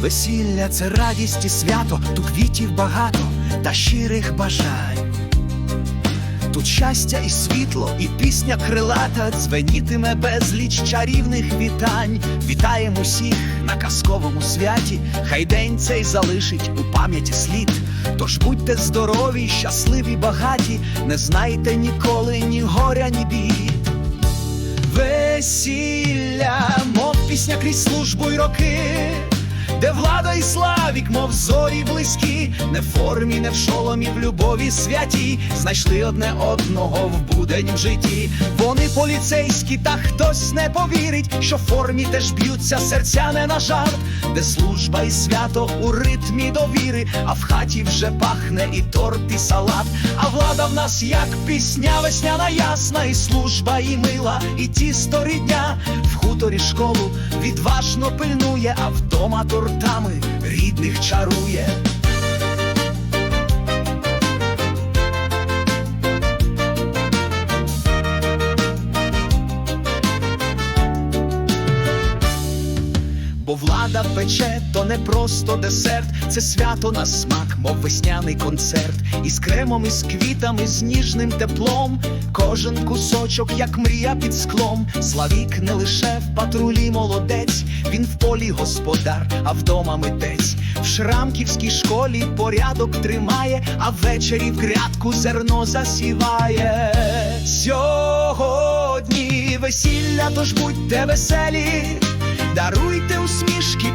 Весілля це радість і свято, тут квітів багато та щирих бажань. Тут щастя і світло, і пісня крилата дзвенітиме безліч чарівних вітань. Вітаємо усіх на казковому святі, хай день цей залишить у пам'яті слід. Тож будьте здорові, щасливі, багаті, не знайте ніколи ні горя, ні бід. Весілля, мов пісня крізь службу й роки, де влада і славік, мов зорі близькі, не в формі, не в шоломі, в любові святі, знайшли одне одного в будень в житті. Вони поліцейські, та хтось не повірить, що в формі теж б'ються серця не на жарт, де служба і свято у ритмі довіри, а в хаті вже пахне і торт, і салат. А влада в нас як пісня весняна ясна, і служба, і мила, і тісто рідня. В хуторі школу відважно пильнує, а вдома тортами рідних чарує. Бо влада пече, то не просто десерт, це свято на смак, мов весняний концерт, із кремом, із квітами, з ніжним теплом. Кожен кусочок, як мрія під склом. Славік не лише в патрулі молодець, він в полі господар, а вдома митець. В шрамківській школі порядок тримає, а ввечері в грядку зерно засіває. Сьогодні весілля, тож будьте веселі. Усмішки,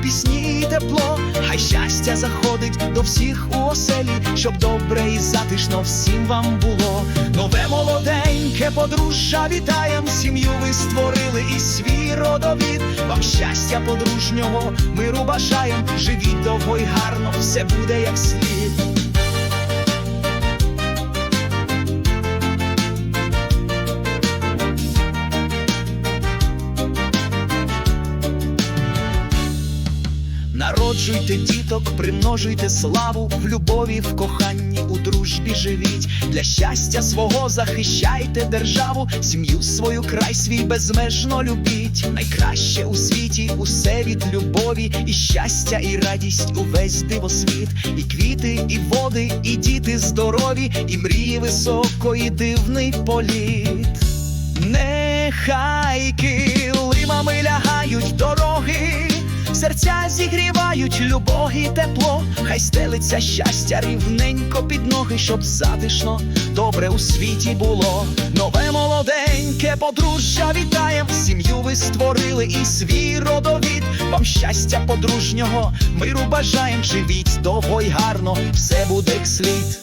пісні і тепло, хай щастя заходить до всіх у оселі, щоб добре і затишно всім вам було. Нове молоденьке подружжя вітаєм, сім'ю ви створили і свій родовід. Вам щастя подружнього, миру бажаєм, живіть довго й гарно, все буде як слід. Народжуйте діток, примножуйте славу в любові, в коханні, у дружбі живіть. Для щастя свого захищайте державу, сім'ю свою край свій безмежно любіть. Найкраще у світі усе від любові, і щастя, і радість увесь дивосвіт, і квіти, і води, і діти здорові, і мрії високо, і дивний політ. Нехай килимами зігрівають любов і тепло, хай стелиться щастя рівненько під ноги, щоб затишно добре у світі було. Нове молоденьке подружжя вітаєм, сім'ю ви створили і свій родовід. Вам щастя подружнього, миру бажаєм, живіть довго й гарно, все буде як слід.